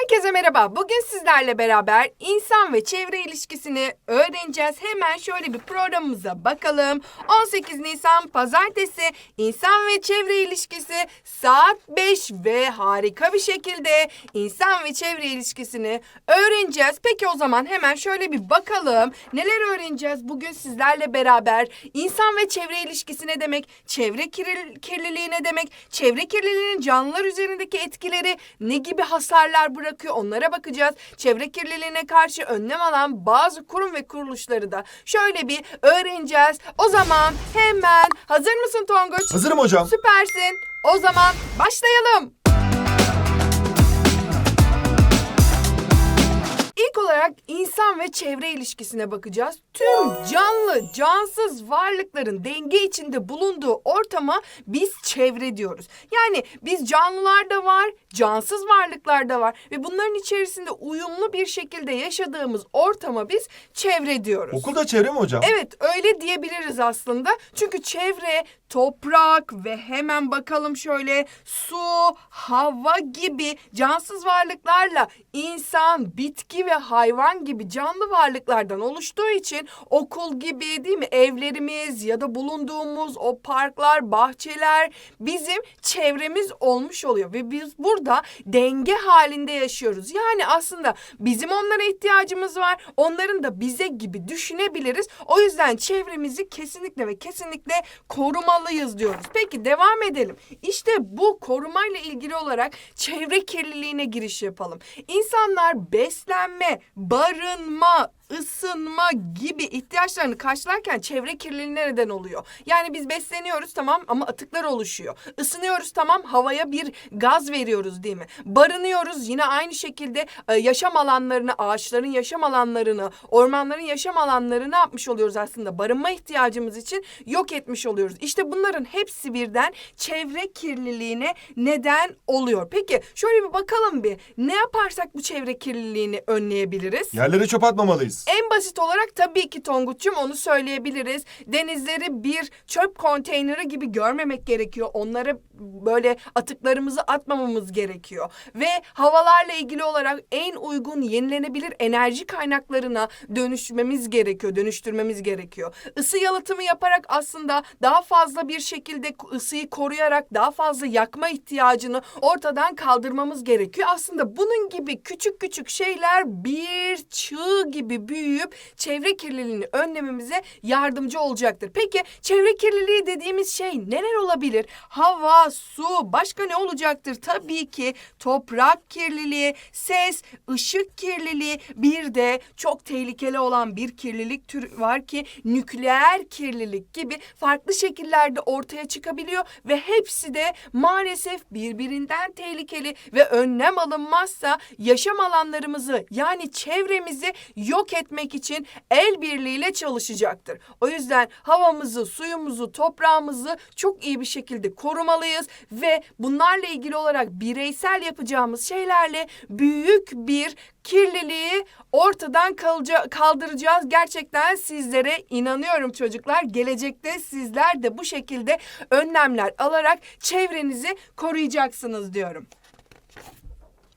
Herkese merhaba. Bugün sizlerle beraber insan ve çevre ilişkisini öğreneceğiz. Hemen şöyle bir programımıza bakalım. 18 Nisan Pazartesi insan ve çevre ilişkisi saat 5 ve harika bir şekilde insan ve çevre ilişkisini öğreneceğiz. Peki o zaman hemen şöyle bir bakalım. Neler öğreneceğiz bugün sizlerle beraber? İnsan ve çevre ilişkisi ne demek? Çevre kirli- kirliliği ne demek? Çevre kirliliğinin canlılar üzerindeki etkileri ne gibi hasarlar bırakıyor onlara bakacağız. Çevre kirliliğine karşı önlem alan bazı kurum ve kuruluşları da şöyle bir öğreneceğiz. O zaman hemen hazır mısın Tonguç? Hazırım hocam. Süpersin. O zaman başlayalım. İlk olarak insan ve çevre ilişkisine bakacağız. Tüm canlı, cansız varlıkların denge içinde bulunduğu ortama biz çevre diyoruz. Yani biz canlılar da var, cansız varlıklar da var ve bunların içerisinde uyumlu bir şekilde yaşadığımız ortama biz çevre diyoruz. Okulda çevre mi hocam? Evet öyle diyebiliriz aslında. Çünkü çevre, toprak ve hemen bakalım şöyle su, hava gibi cansız varlıklarla insan, bitki ve hayvan gibi canlı varlıklardan oluştuğu için okul gibi değil mi evlerimiz ya da bulunduğumuz o parklar, bahçeler bizim çevremiz olmuş oluyor ve biz burada denge halinde yaşıyoruz. Yani aslında bizim onlara ihtiyacımız var. Onların da bize gibi düşünebiliriz. O yüzden çevremizi kesinlikle ve kesinlikle korumalıyız diyoruz. Peki devam edelim. İşte bu korumayla ilgili olarak çevre kirliliğine giriş yapalım. İnsanlar beslenme, barınma, ısınma gibi ihtiyaçlarını karşılarken çevre kirliliğine neden oluyor. Yani biz besleniyoruz tamam ama atıklar oluşuyor. Isınıyoruz tamam havaya bir gaz veriyoruz değil mi? Barınıyoruz yine aynı şekilde e, yaşam alanlarını, ağaçların yaşam alanlarını, ormanların yaşam alanlarını yapmış oluyoruz aslında? Barınma ihtiyacımız için yok etmiş oluyoruz. İşte bunların hepsi birden çevre kirliliğine neden oluyor. Peki şöyle bir bakalım bir ne yaparsak bu çevre kirliliğini önleyebiliriz? Yerlere çöp atmamalıyız. En basit olarak tabii ki Tonguç'cum onu söyleyebiliriz. Denizleri bir çöp konteyneri gibi görmemek gerekiyor. Onlara böyle atıklarımızı atmamamız gerekiyor. Ve havalarla ilgili olarak en uygun yenilenebilir enerji kaynaklarına dönüşmemiz gerekiyor, dönüştürmemiz gerekiyor. Isı yalıtımı yaparak aslında daha fazla bir şekilde ısıyı koruyarak daha fazla yakma ihtiyacını ortadan kaldırmamız gerekiyor. Aslında bunun gibi küçük küçük şeyler bir çığ gibi büyüyüp çevre kirliliğini önlememize yardımcı olacaktır. Peki çevre kirliliği dediğimiz şey neler olabilir? Hava, su, başka ne olacaktır? Tabii ki toprak kirliliği, ses, ışık kirliliği, bir de çok tehlikeli olan bir kirlilik türü var ki nükleer kirlilik gibi farklı şekillerde ortaya çıkabiliyor ve hepsi de maalesef birbirinden tehlikeli ve önlem alınmazsa yaşam alanlarımızı yani çevremizi yok etmek için el birliğiyle çalışacaktır. O yüzden havamızı, suyumuzu, toprağımızı çok iyi bir şekilde korumalıyız ve bunlarla ilgili olarak bireysel yapacağımız şeylerle büyük bir kirliliği ortadan kaldıracağız. Gerçekten sizlere inanıyorum çocuklar. Gelecekte sizler de bu şekilde önlemler alarak çevrenizi koruyacaksınız diyorum.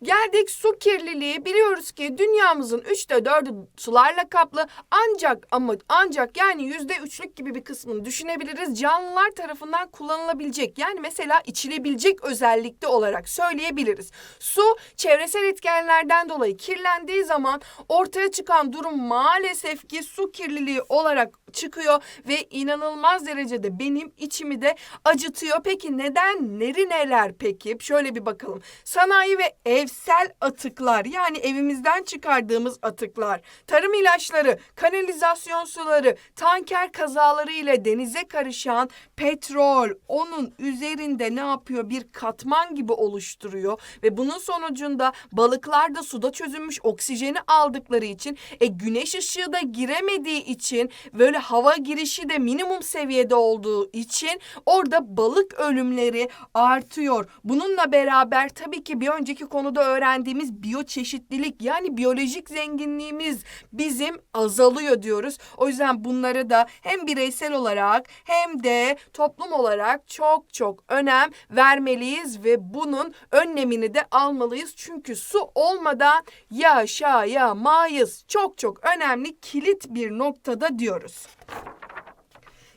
Geldik su kirliliği. Biliyoruz ki dünyamızın üçte dördü sularla kaplı. Ancak ama ancak yani yüzde üçlük gibi bir kısmını düşünebiliriz. Canlılar tarafından kullanılabilecek yani mesela içilebilecek özellikte olarak söyleyebiliriz. Su çevresel etkenlerden dolayı kirlendiği zaman ortaya çıkan durum maalesef ki su kirliliği olarak çıkıyor ve inanılmaz derecede benim içimi de acıtıyor. Peki neden? Neri neler peki? Şöyle bir bakalım. Sanayi ve evsel atıklar yani evimizden çıkardığımız atıklar, tarım ilaçları, kanalizasyon suları, tanker kazaları ile denize karışan petrol onun üzerinde ne yapıyor? Bir katman gibi oluşturuyor ve bunun sonucunda balıklar da suda çözülmüş oksijeni aldıkları için e, güneş ışığı da giremediği için böyle hava girişi de minimum seviyede olduğu için orada balık ölümleri artıyor. Bununla beraber tabii ki bir önceki konuda öğrendiğimiz biyoçeşitlilik yani biyolojik zenginliğimiz bizim azalıyor diyoruz. O yüzden bunları da hem bireysel olarak hem de toplum olarak çok çok önem vermeliyiz ve bunun önlemini de almalıyız. Çünkü su olmadan yaşayamayız. Çok çok önemli kilit bir noktada diyoruz.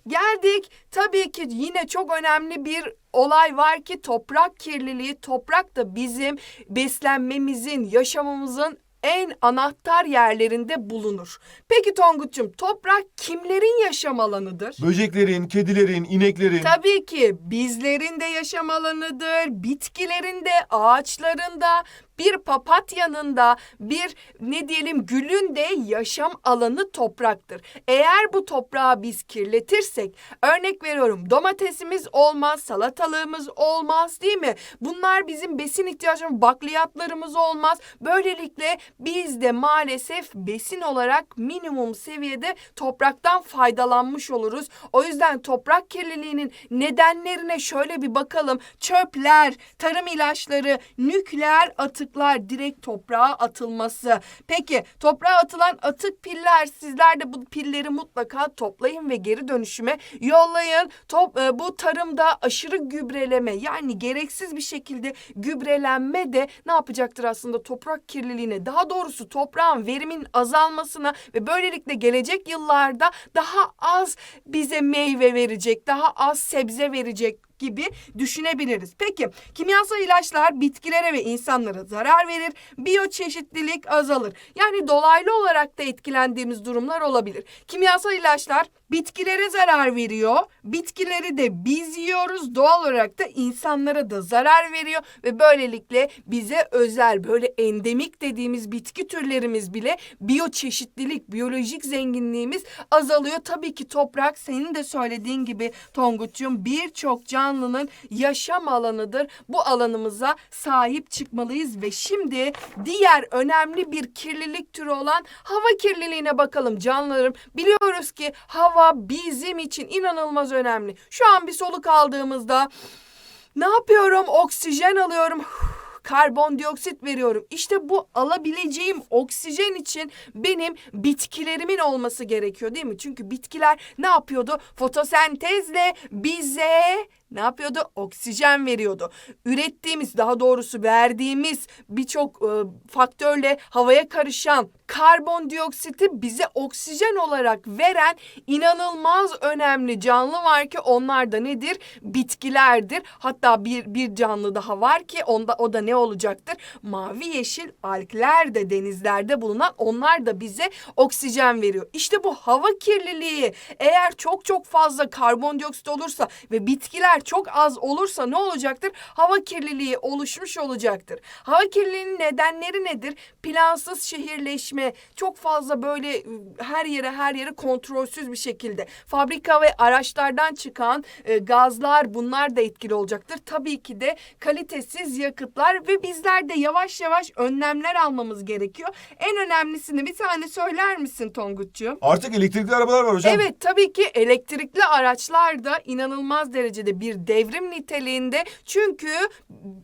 Geldik tabii ki yine çok önemli bir olay var ki toprak kirliliği. Toprak da bizim beslenmemizin, yaşamımızın en anahtar yerlerinde bulunur. Peki Tonguç'um toprak kimlerin yaşam alanıdır? Böceklerin, kedilerin, ineklerin. Tabii ki bizlerin de yaşam alanıdır, bitkilerin de, ağaçların da, bir papatyanın da, bir ne diyelim gülün de yaşam alanı topraktır. Eğer bu toprağı biz kirletirsek, örnek veriyorum domatesimiz olmaz, salatalığımız olmaz değil mi? Bunlar bizim besin ihtiyacımız, bakliyatlarımız olmaz. Böylelikle biz de maalesef besin olarak minimum seviyede topraktan faydalanmış oluruz. O yüzden toprak kirliliğinin nedenlerine şöyle bir bakalım. Çöpler, tarım ilaçları, nükleer atıklar direkt toprağa atılması. Peki toprağa atılan atık piller sizler de bu pilleri mutlaka toplayın ve geri dönüşüme yollayın. Top, e, bu tarımda aşırı gübreleme yani gereksiz bir şekilde gübrelenme de ne yapacaktır aslında toprak kirliliğine daha doğrusu toprağın verimin azalmasına ve böylelikle gelecek yıllarda daha az bize meyve verecek, daha az sebze verecek gibi düşünebiliriz. Peki kimyasal ilaçlar bitkilere ve insanlara zarar verir, biyoçeşitlilik azalır. Yani dolaylı olarak da etkilendiğimiz durumlar olabilir. Kimyasal ilaçlar bitkilere zarar veriyor, bitkileri de biz yiyoruz, doğal olarak da insanlara da zarar veriyor ve böylelikle bize özel böyle endemik dediğimiz bitki türlerimiz bile biyoçeşitlilik, biyolojik zenginliğimiz azalıyor. Tabii ki toprak senin de söylediğin gibi Tonguç'cum birçok canlının yaşam alanıdır. Bu alanımıza sahip çıkmalıyız ve şimdi diğer önemli bir kirlilik türü olan hava kirliliğine bakalım canlarım. Biliyoruz ki hava bizim için inanılmaz önemli. Şu an bir soluk aldığımızda ne yapıyorum? Oksijen alıyorum karbondioksit veriyorum. İşte bu alabileceğim oksijen için benim bitkilerimin olması gerekiyor değil mi? Çünkü bitkiler ne yapıyordu? Fotosentezle bize ne yapıyordu? Oksijen veriyordu. Ürettiğimiz, daha doğrusu verdiğimiz birçok e, faktörle havaya karışan karbondioksiti bize oksijen olarak veren inanılmaz önemli canlı var ki onlar da nedir? Bitkilerdir. Hatta bir bir canlı daha var ki onda o da ne olacaktır? Mavi yeşil algler de denizlerde bulunan onlar da bize oksijen veriyor. İşte bu hava kirliliği eğer çok çok fazla karbondioksit olursa ve bitkiler çok az olursa ne olacaktır? Hava kirliliği oluşmuş olacaktır. Hava kirliliğinin nedenleri nedir? Plansız şehirleşme, çok fazla böyle ıı, her yere her yere kontrolsüz bir şekilde fabrika ve araçlardan çıkan e, gazlar bunlar da etkili olacaktır. Tabii ki de kalitesiz yakıtlar ve bizler de yavaş yavaş önlemler almamız gerekiyor. En önemlisini bir tane söyler misin Tonguç'cuğum? Artık elektrikli arabalar var hocam. Evet tabii ki elektrikli araçlar da inanılmaz derecede bir devrim niteliğinde. Çünkü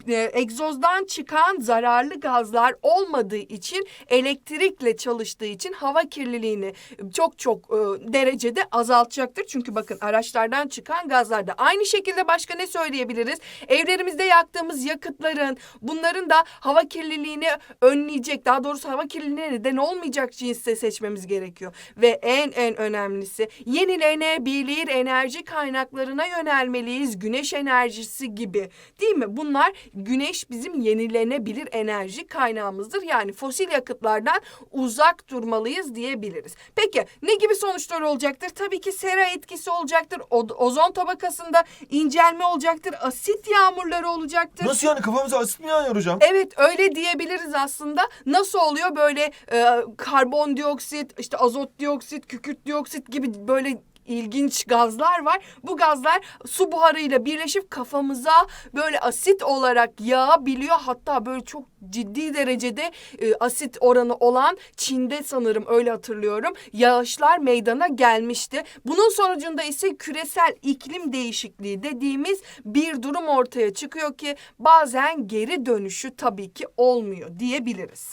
e, egzozdan çıkan zararlı gazlar olmadığı için elektrikle çalıştığı için hava kirliliğini çok çok e, derecede azaltacaktır. Çünkü bakın araçlardan çıkan gazlarda aynı şekilde başka ne söyleyebiliriz? Evlerimizde yaktığımız yakıtların bunların da hava kirliliğini önleyecek daha doğrusu hava kirliliğine neden olmayacak cinste seçmemiz gerekiyor. Ve en en önemlisi yenilenebilir enerji kaynaklarına yönelmeliyiz. Güneş enerjisi gibi değil mi? Bunlar güneş bizim yenilenebilir enerji kaynağımızdır. Yani fosil yakıtlardan uzak durmalıyız diyebiliriz. Peki ne gibi sonuçlar olacaktır? Tabii ki sera etkisi olacaktır. O- ozon tabakasında incelme olacaktır. Asit yağmurları olacaktır. Nasıl yani kafamıza asit mi yağıyor hocam? Evet öyle diyebiliriz aslında. Nasıl oluyor böyle e, karbondioksit, işte azot dioksit, kükürt dioksit gibi böyle ilginç gazlar var. Bu gazlar su buharıyla birleşip kafamıza böyle asit olarak yağabiliyor. Hatta böyle çok ciddi derecede e, asit oranı olan Çin'de sanırım öyle hatırlıyorum. Yağışlar meydana gelmişti. Bunun sonucunda ise küresel iklim değişikliği dediğimiz bir durum ortaya çıkıyor ki bazen geri dönüşü tabii ki olmuyor diyebiliriz.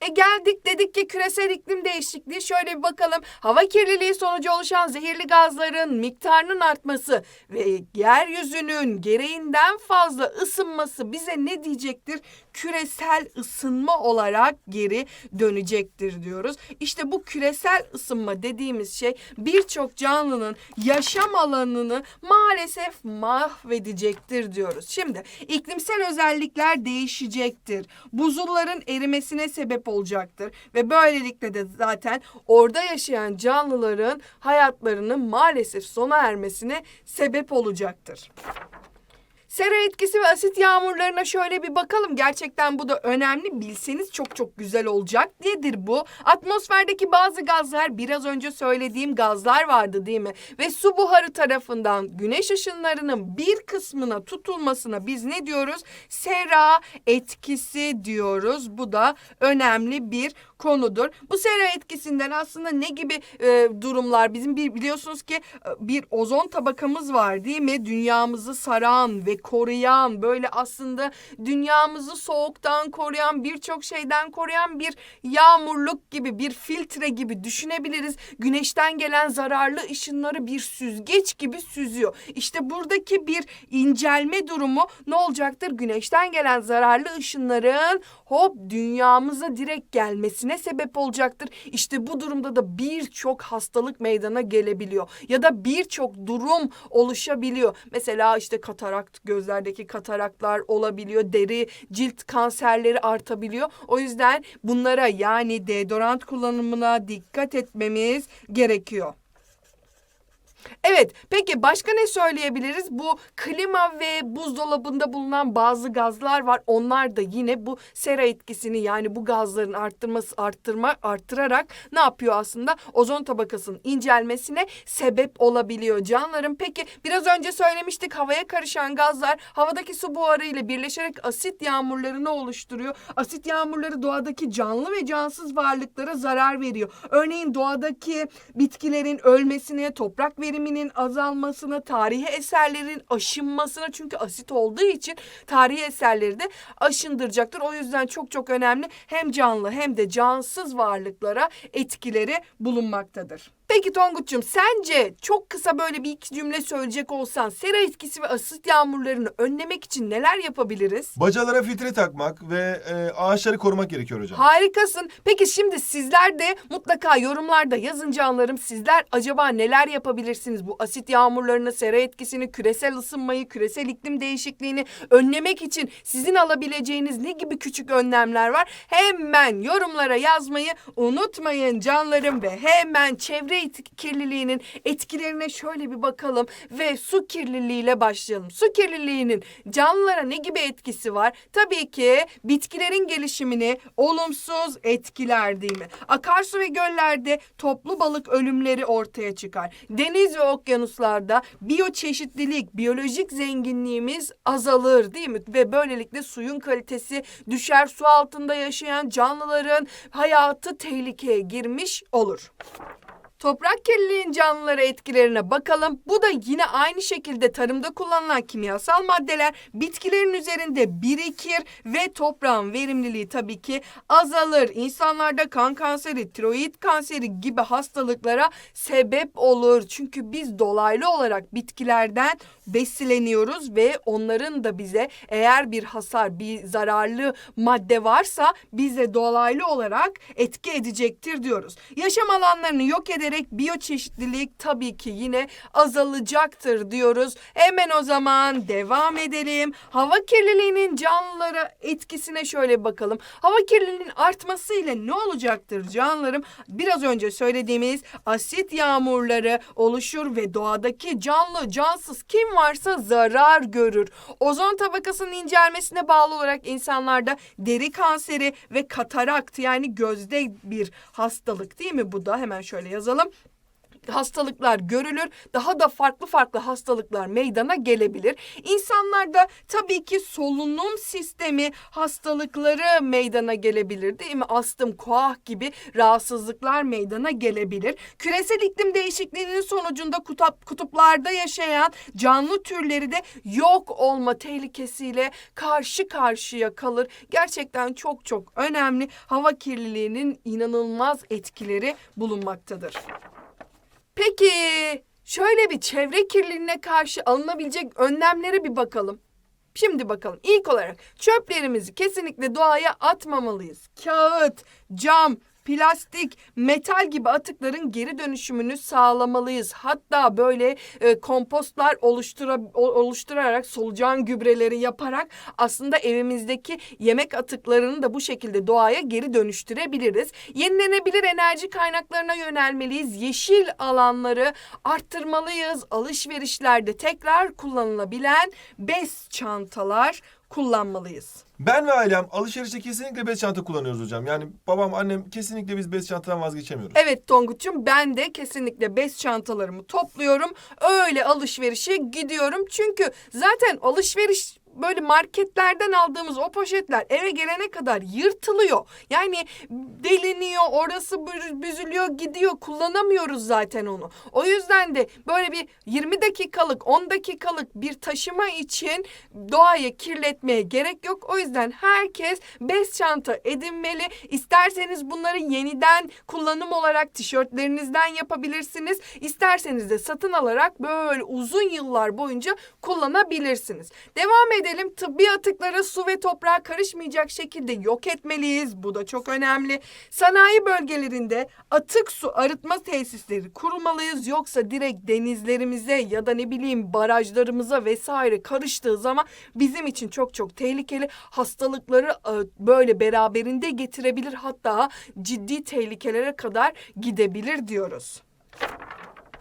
E geldik dedik ki küresel iklim değişikliği şöyle bir bakalım. Hava kirliliği sonucu oluşan zehirli gazların miktarının artması ve yeryüzünün gereğinden fazla ısınması bize ne diyecektir? Küresel ısınma olarak geri dönecektir diyoruz. İşte bu küresel ısınma dediğimiz şey birçok canlının yaşam alanını maalesef mahvedecektir diyoruz. Şimdi iklimsel özellikler değişecektir. Buzulların erimesine sebep olacaktır ve böylelikle de zaten orada yaşayan canlıların hayatlarının maalesef sona ermesine sebep olacaktır. Sera etkisi ve asit yağmurlarına şöyle bir bakalım. Gerçekten bu da önemli. Bilseniz çok çok güzel olacak. Nedir bu? Atmosferdeki bazı gazlar biraz önce söylediğim gazlar vardı değil mi? Ve su buharı tarafından güneş ışınlarının bir kısmına tutulmasına biz ne diyoruz? Sera etkisi diyoruz. Bu da önemli bir konudur. Bu sera etkisinden aslında ne gibi e, durumlar bizim bir biliyorsunuz ki e, bir ozon tabakamız var değil mi? Dünyamızı saran ve koruyan böyle aslında dünyamızı soğuktan koruyan birçok şeyden koruyan bir yağmurluk gibi bir filtre gibi düşünebiliriz. Güneşten gelen zararlı ışınları bir süzgeç gibi süzüyor. İşte buradaki bir incelme durumu ne olacaktır? Güneşten gelen zararlı ışınların hop dünyamıza direkt gelmesine sebep olacaktır. İşte bu durumda da birçok hastalık meydana gelebiliyor ya da birçok durum oluşabiliyor. Mesela işte katarakt, gözlerdeki kataraklar olabiliyor, deri, cilt kanserleri artabiliyor. O yüzden bunlara yani deodorant kullanımına dikkat etmemiz gerekiyor. Evet, peki başka ne söyleyebiliriz? Bu klima ve buzdolabında bulunan bazı gazlar var. Onlar da yine bu sera etkisini yani bu gazların arttırması arttırma arttırarak ne yapıyor aslında? Ozon tabakasının incelmesine sebep olabiliyor canlarım. Peki biraz önce söylemiştik havaya karışan gazlar havadaki su buharı ile birleşerek asit yağmurlarını oluşturuyor. Asit yağmurları doğadaki canlı ve cansız varlıklara zarar veriyor. Örneğin doğadaki bitkilerin ölmesine, toprak veriminin azalmasına, tarihi eserlerin aşınmasına çünkü asit olduğu için tarihi eserleri de aşındıracaktır. O yüzden çok çok önemli hem canlı hem de cansız varlıklara etkileri bulunmaktadır. Peki Tonguç'um sence çok kısa böyle bir iki cümle söyleyecek olsan sera etkisi ve asit yağmurlarını önlemek için neler yapabiliriz? Bacalara filtre takmak ve e, ağaçları korumak gerekiyor hocam. Harikasın. Peki şimdi sizler de mutlaka yorumlarda yazın canlarım. Sizler acaba neler yapabilirsiniz? Bu asit yağmurlarını, sera etkisini, küresel ısınmayı, küresel iklim değişikliğini önlemek için sizin alabileceğiniz ne gibi küçük önlemler var? Hemen yorumlara yazmayı unutmayın canlarım ve hemen çevre it- kirliliğinin etkilerine şöyle bir bakalım ve su kirliliğiyle başlayalım. Su kirliliğinin canlılara ne gibi etkisi var? Tabii ki bitkilerin gelişimini olumsuz etkiler değil mi? Akarsu ve göllerde toplu balık ölümleri ortaya çıkar. Deniz ve okyanuslarda biyoçeşitlilik, biyolojik zenginliğimiz azalır değil mi? Ve böylelikle suyun kalitesi düşer. Su altında yaşayan canlıların hayatı tehlikeye girmiş olur. Toprak kirliliğin canlılara etkilerine bakalım. Bu da yine aynı şekilde tarımda kullanılan kimyasal maddeler bitkilerin üzerinde birikir ve toprağın verimliliği tabii ki azalır. İnsanlarda kan kanseri, tiroid kanseri gibi hastalıklara sebep olur. Çünkü biz dolaylı olarak bitkilerden besleniyoruz ve onların da bize eğer bir hasar, bir zararlı madde varsa bize dolaylı olarak etki edecektir diyoruz. Yaşam alanlarını yok ederek biyoçeşitlilik tabii ki yine azalacaktır diyoruz. Hemen o zaman devam edelim. Hava kirliliğinin canlılara etkisine şöyle bakalım. Hava kirliliğinin artmasıyla ne olacaktır canlarım? Biraz önce söylediğimiz asit yağmurları oluşur ve doğadaki canlı cansız kim varsa zarar görür. Ozon tabakasının incelmesine bağlı olarak insanlarda deri kanseri ve katarakt yani gözde bir hastalık değil mi bu da? Hemen şöyle yazalım hastalıklar görülür. Daha da farklı farklı hastalıklar meydana gelebilir. İnsanlarda tabii ki solunum sistemi hastalıkları meydana gelebilir değil mi? Astım, koah gibi rahatsızlıklar meydana gelebilir. Küresel iklim değişikliğinin sonucunda kutup, kutuplarda yaşayan canlı türleri de yok olma tehlikesiyle karşı karşıya kalır. Gerçekten çok çok önemli. Hava kirliliğinin inanılmaz etkileri bulunmaktadır. Peki şöyle bir çevre kirliliğine karşı alınabilecek önlemlere bir bakalım. Şimdi bakalım ilk olarak çöplerimizi kesinlikle doğaya atmamalıyız. Kağıt, cam, plastik, metal gibi atıkların geri dönüşümünü sağlamalıyız. Hatta böyle e, kompostlar oluştura, oluşturarak solucan gübreleri yaparak aslında evimizdeki yemek atıklarını da bu şekilde doğaya geri dönüştürebiliriz. Yenilenebilir enerji kaynaklarına yönelmeliyiz. Yeşil alanları arttırmalıyız. Alışverişlerde tekrar kullanılabilen bez çantalar kullanmalıyız. Ben ve ailem alışverişte kesinlikle bez çanta kullanıyoruz hocam. Yani babam, annem kesinlikle biz bez çantadan vazgeçemiyoruz. Evet Tonguç'um ben de kesinlikle bez çantalarımı topluyorum. Öyle alışverişe gidiyorum. Çünkü zaten alışveriş böyle marketlerden aldığımız o poşetler eve gelene kadar yırtılıyor. Yani deliniyor, orası bü- büzülüyor, gidiyor. Kullanamıyoruz zaten onu. O yüzden de böyle bir 20 dakikalık, 10 dakikalık bir taşıma için doğayı kirletmeye gerek yok. O yüzden herkes bez çanta edinmeli. İsterseniz bunları yeniden kullanım olarak tişörtlerinizden yapabilirsiniz. İsterseniz de satın alarak böyle uzun yıllar boyunca kullanabilirsiniz. Devam edelim. Tıbbi atıkları su ve toprağa karışmayacak şekilde yok etmeliyiz. Bu da çok önemli. Sanayi bölgelerinde atık su arıtma tesisleri kurmalıyız. Yoksa direkt denizlerimize ya da ne bileyim barajlarımıza vesaire karıştığı zaman bizim için çok çok tehlikeli hastalıkları e, böyle beraberinde getirebilir. Hatta ciddi tehlikelere kadar gidebilir diyoruz.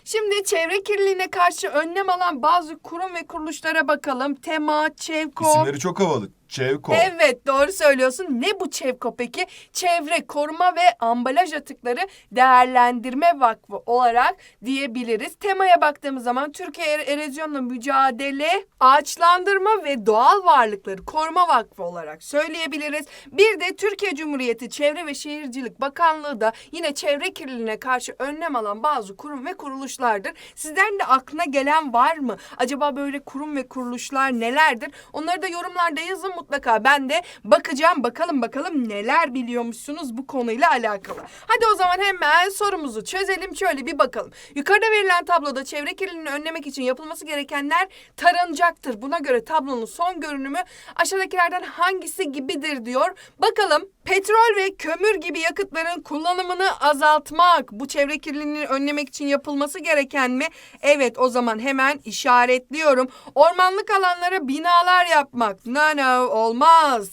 Şimdi çevre kirliliğine karşı önlem alan bazı kurum ve kuruluşlara bakalım. Tema, Çevko, İsimleri çok havalı. Çevko. Evet doğru söylüyorsun. Ne bu ÇEVKO peki? Çevre Koruma ve Ambalaj Atıkları Değerlendirme Vakfı olarak diyebiliriz. Temaya baktığımız zaman Türkiye Er- Erozyonla Mücadele Ağaçlandırma ve Doğal Varlıkları Koruma Vakfı olarak söyleyebiliriz. Bir de Türkiye Cumhuriyeti Çevre ve Şehircilik Bakanlığı da yine çevre kirliliğine karşı önlem alan bazı kurum ve kuruluşlardır. Sizden de aklına gelen var mı? Acaba böyle kurum ve kuruluşlar nelerdir? Onları da yorumlarda yazın mutlaka. Ben de bakacağım bakalım bakalım neler biliyormuşsunuz bu konuyla alakalı. Hadi o zaman hemen sorumuzu çözelim şöyle bir bakalım. Yukarıda verilen tabloda çevre kirliliğini önlemek için yapılması gerekenler taranacaktır. Buna göre tablonun son görünümü aşağıdakilerden hangisi gibidir diyor. Bakalım petrol ve kömür gibi yakıtların kullanımını azaltmak bu çevre kirliliğini önlemek için yapılması gereken mi? Evet o zaman hemen işaretliyorum. Ormanlık alanlara binalar yapmak. No no olmaz.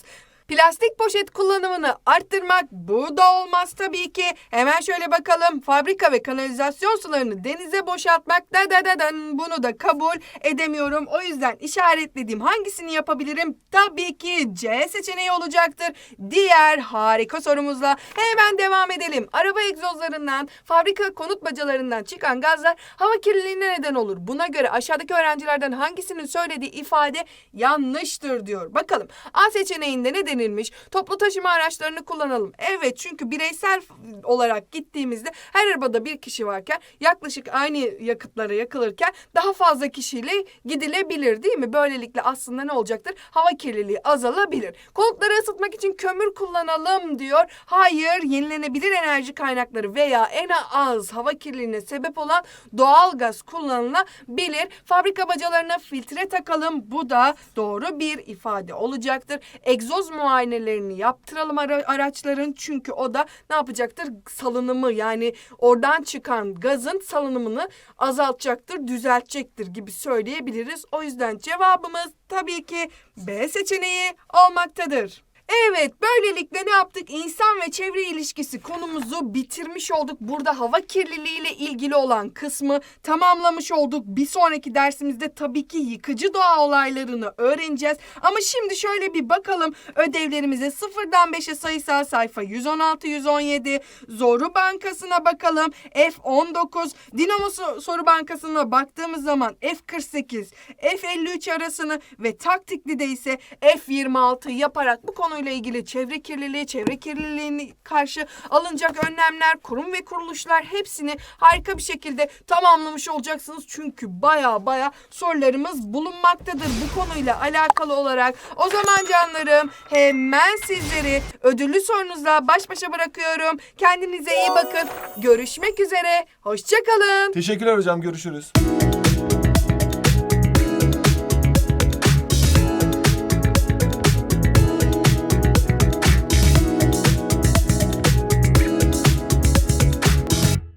Plastik poşet kullanımını arttırmak bu da olmaz tabii ki. Hemen şöyle bakalım. Fabrika ve kanalizasyon sularını denize boşaltmak da da da dan bunu da kabul edemiyorum. O yüzden işaretlediğim hangisini yapabilirim? Tabii ki C seçeneği olacaktır. Diğer harika sorumuzla hemen devam edelim. Araba egzozlarından, fabrika konut bacalarından çıkan gazlar hava kirliliğine neden olur. Buna göre aşağıdaki öğrencilerden hangisinin söylediği ifade yanlıştır diyor. Bakalım A seçeneğinde ne denilmiş? Toplu taşıma araçlarını kullanalım. Evet çünkü bireysel olarak gittiğimizde her arabada bir kişi varken yaklaşık aynı yakıtlara yakılırken daha fazla kişiyle gidilebilir değil mi? Böylelikle aslında ne olacaktır? Hava kirliliği azalabilir. Konutları ısıtmak için kömür kullanalım diyor. Hayır, yenilenebilir enerji kaynakları veya en az hava kirliliğine sebep olan doğal gaz kullanılabilir. Fabrika bacalarına filtre takalım. Bu da doğru bir ifade olacaktır. Egzoz muayenelerini yaptıralım ara- araçların çünkü o da ne yapacaktır? Salınımı yani oradan çıkan gazın salınımını azaltacaktır, düzeltecektir gibi söyleyebiliriz. O yüzden cevabımız tabii ki B seçeneği olmaktadır. Evet, böylelikle ne yaptık? İnsan ve çevre ilişkisi konumuzu bitirmiş olduk. Burada hava kirliliği ilgili olan kısmı tamamlamış olduk. Bir sonraki dersimizde tabii ki yıkıcı doğa olaylarını öğreneceğiz. Ama şimdi şöyle bir bakalım ödevlerimize. Sıfırdan 5'e sayısal sayfa 116-117. Zoru Bankası'na bakalım. F19. Dinamo So- Soru Bankası'na baktığımız zaman F48, F53 arasını ve taktikli de ise F26 yaparak bu konuyla ilgili çevre kirliliği, çevre kirliliğine karşı alınacak önlemler, kurum ve kuruluşlar hepsini harika bir şekilde tamamlamış olacaksınız. Çünkü baya baya sorularımız bulunmaktadır bu konuyla alakalı olarak. O zaman canlarım hemen sizleri ödüllü sorunuzla baş başa bırakıyorum. Kendinize iyi bakın. Görüşmek üzere. Hoşçakalın. Teşekkürler hocam görüşürüz.